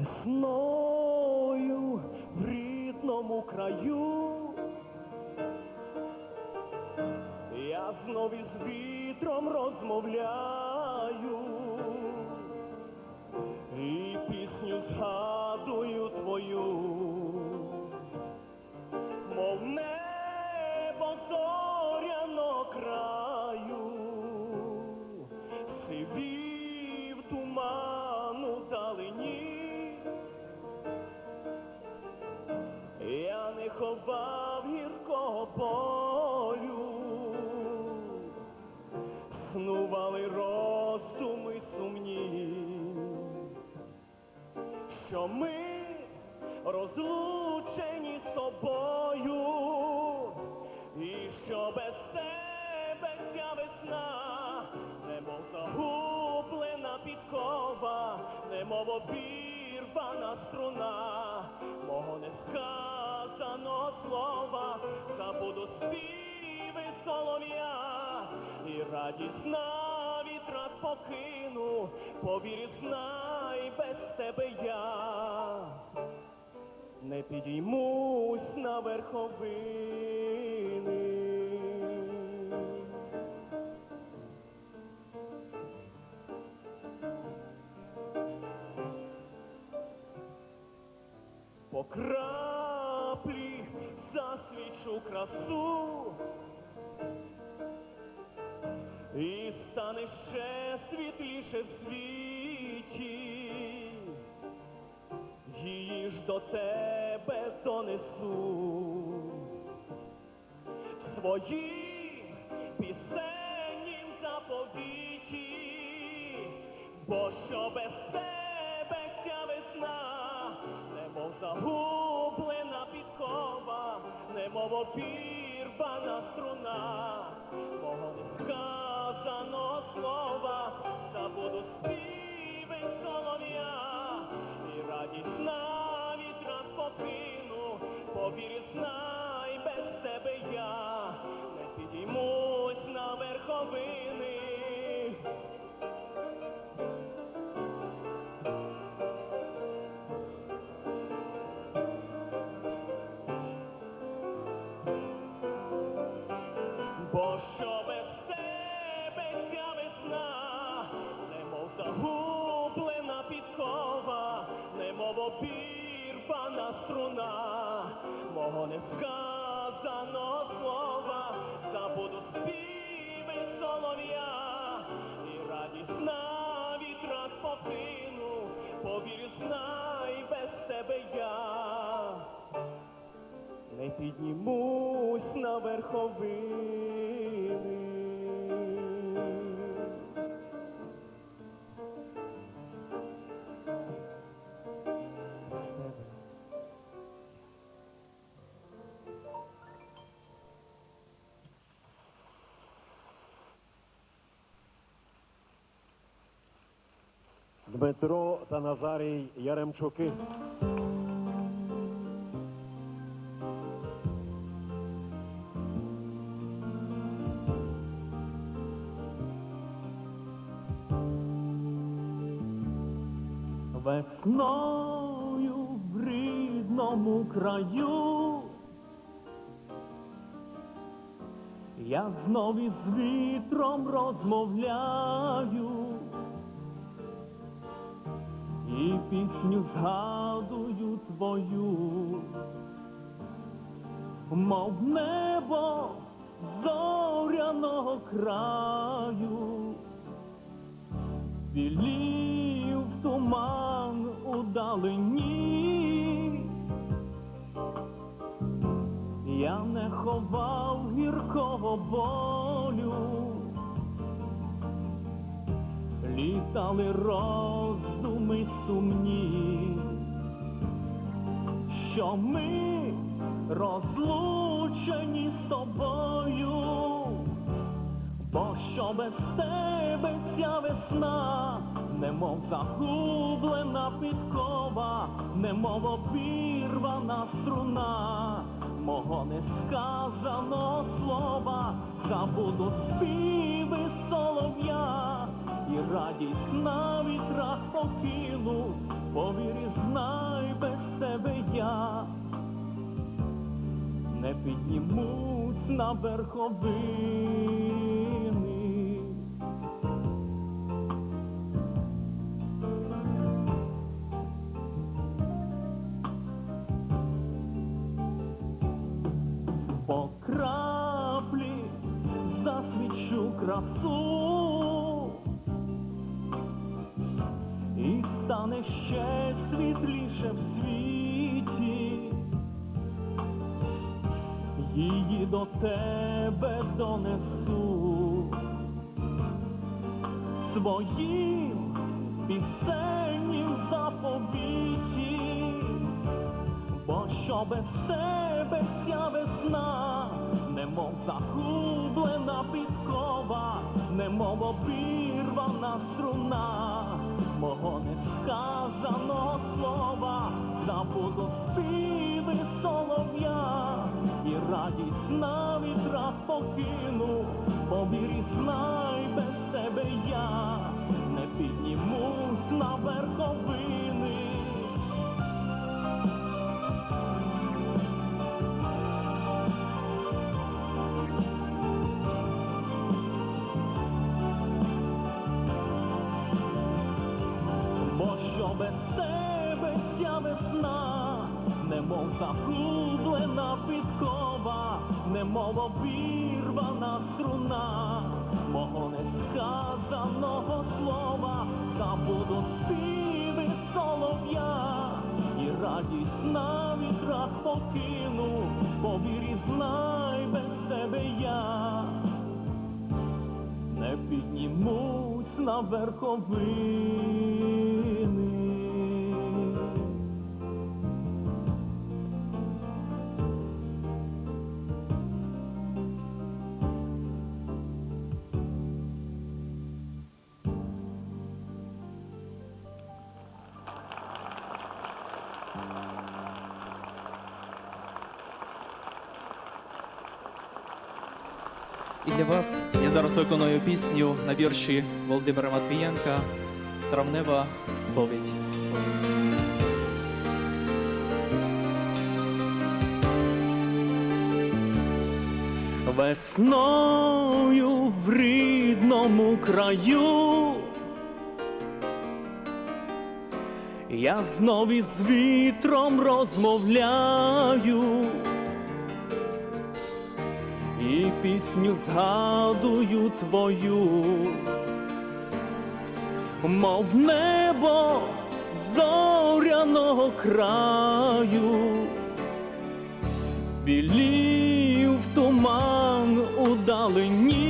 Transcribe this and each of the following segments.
Весною в рідному краю. Я знов із вітром розмовляю що ми розлучені з тобою, і що без тебе ця весна, немов загублена підкова, немов обірвана струна, мого несказаного слова, забуду співи солов'я, і радість на вітрах покину, повір, і без тебе я. Не підіймусь на верховини. По краплі засвічу красу. І стане ще світліше в світі її ж до тебе донесу в своїм пісеннім заповіті, бо що без тебе ця весна, немов загублена підкова, немов обірвана струна, мого несказаного слова, забуду співи солов'я, радість на вітрах покину, повір, знай, без тебе я не підіймусь на верховини. Бо що несказаного слова, забуду співи солов'я, і радісна вітра покину, повір, знай, без тебе я не піднімусь на верховини. Дмитро та Назарій Яремчуки. Весною в рідному краю я знов із вітром розмовляю і пісню згадую твою, мов небо зоряного краю. Білів туман у далині, я не ховав гіркого болю, літали роздуми сумні, що ми розлучені з тобою. Бо що без тебе ця весна, немов загублена підкова, немов обірвана струна, мого несказаного слова, забуду співи солов'я, і радість на вітрах покину, повір і знай, без тебе я не піднімусь на верховини. По краплі засвічу красу ще світліше в світі. Її до тебе донесу. Своїм пісеннім заповіті, бо що без тебе ця весна, немов загублена підкова, немов обірвана струна, мого несказаного слова, забуду співи солов'я, і радість на вітрах покину, повірі знай, без тебе я не піднімусь на верховини. Без тебе ця весна, немов загублена підкова, немов обірвана струна, мого несказаного слова, забуду співи солов'я, і радість на вітрах покину, повір і знай, без тебе я. Не піднімусь на верховини. Вас я зараз виконую пісню на вірші Володимира Матвієнка Травнева сповідь. Весною в рідному краю я знов із вітром розмовляю і пісню згадую твою, мов небо зоряного краю білів туман у далині.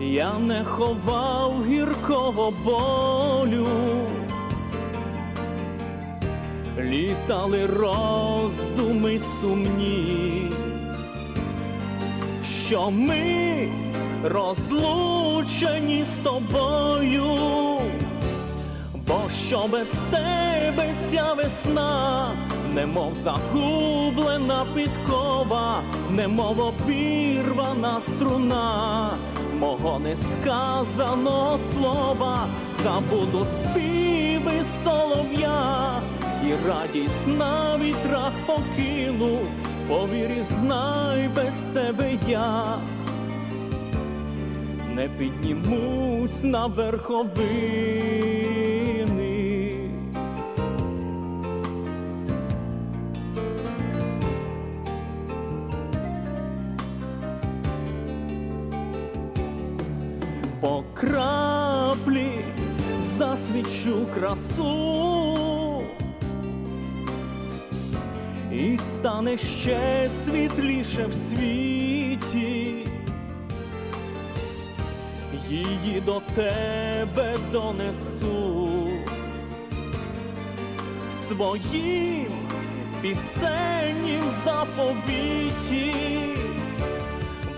Я не ховав гіркого болю, літали роздуми сумні, що ми розлучені з тобою. Бо що без тебе ця весна, немов загублена підкова, немов обірвана струна, мого несказаного слова, забуду співи солов'я, радість на вітрах покину, повір і знай, без тебе я не піднімусь на верховини. По краплі засвічу красу стане ще світліше в світі. Її до тебе донесу. Своїм пісеннім заповіті,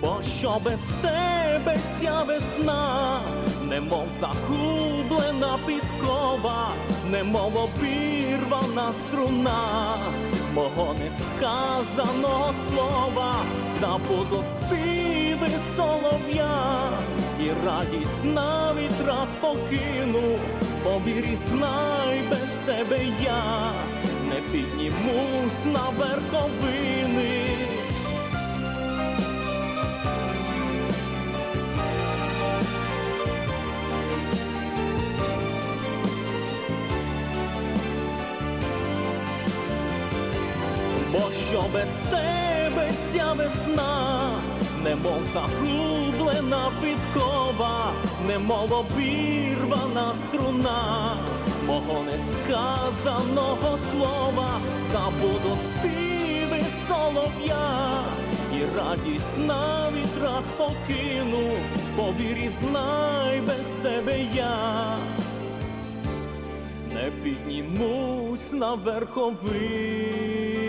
бо що без тебе ця весна, немов загублена підкова, немов обірвана струна, мого несказаного слова, забуду співи солов'я, і радість на вітрах покину, повір вірі знай, без тебе я не піднімусь на верховини. Без тебе ця весна, немов загублена підкова, немов обірвана струна, мого несказаного слова, забуду співи солов'я, і радість на вітрах покину, повір і знай, без тебе я. Не піднімусь на верховини.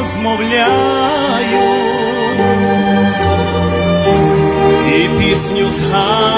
Розмовляю. І пісню згадую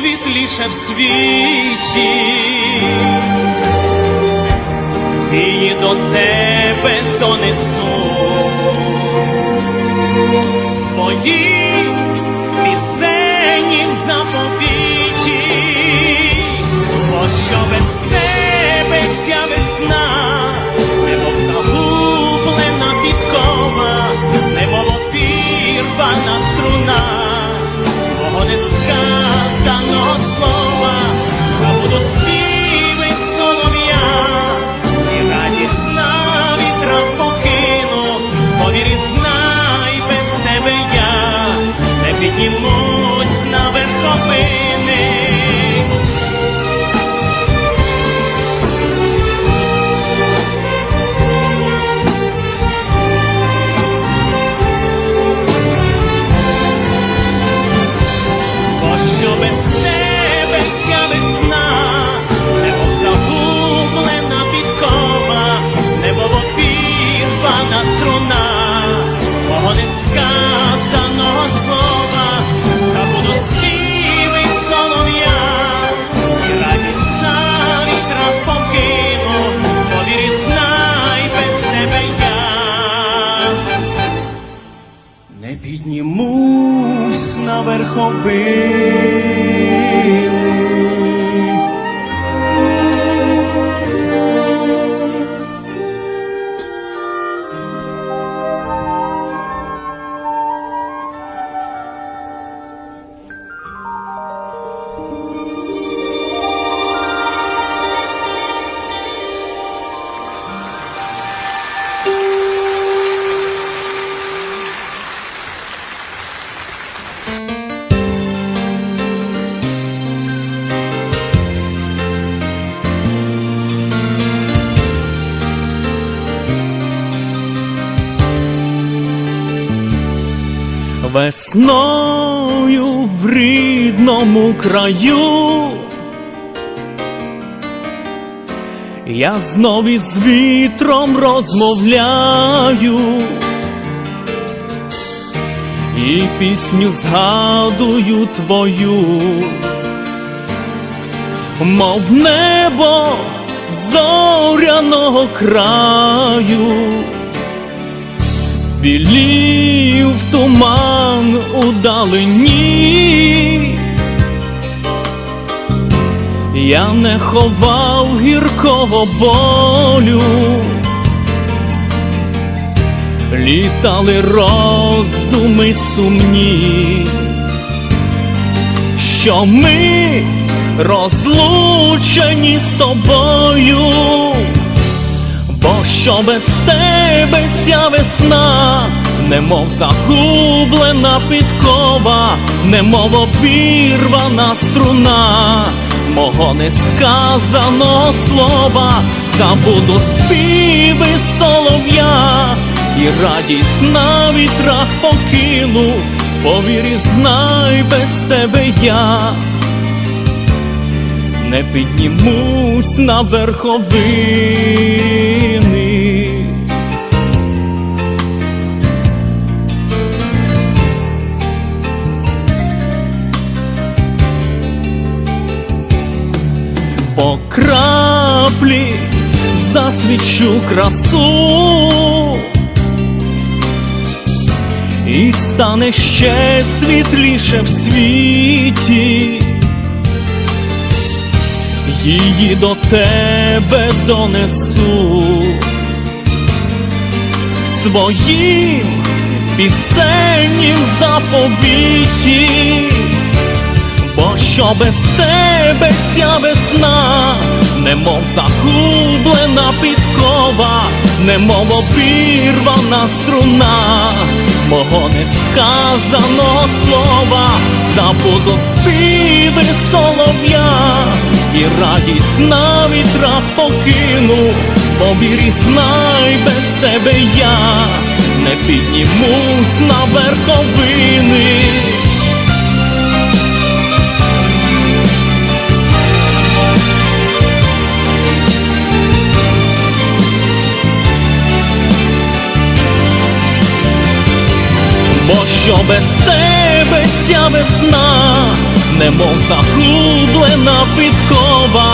світліше в світі, і до тебе донесу свої пісені в без тебе ця весна, верховий. Весною в рідному краю. Я знов із вітром розмовляю. І пісню згадую твою, мов небо зоряного краю білів туман удалині. Я не ховав гіркого болю, літали роздуми сумні, що ми розлучені з тобою. Бо що без тебе ця весна, немов загублена підкова, немов обірвана струна, мого несказаного слова, забуду співи солов'я, і радість на вітрах покину, повір і знай без тебе я не піднімусь на верховини. По краплі засвічу красу і стане ще світліше в світі її до тебе донесу. Своїм пісеннім заповіті, бо що без тебе ця весна, немов загублена підкова, немов обірвана струна, мого несказаного слова, забуду співи солов'я і радість на вітрах покину, повір і знай без тебе я не піднімусь на верховини. Бо що без тебе ця весна, немов загублена підкова,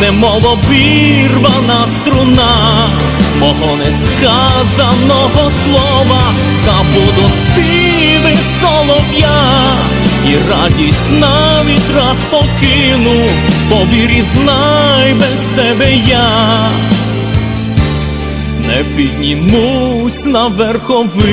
немов обірвана струна, мого несказаного слова, забуду співи солов'я, і радість на вітрах покину, повір і знай без тебе я. Не піднімусь на верховини.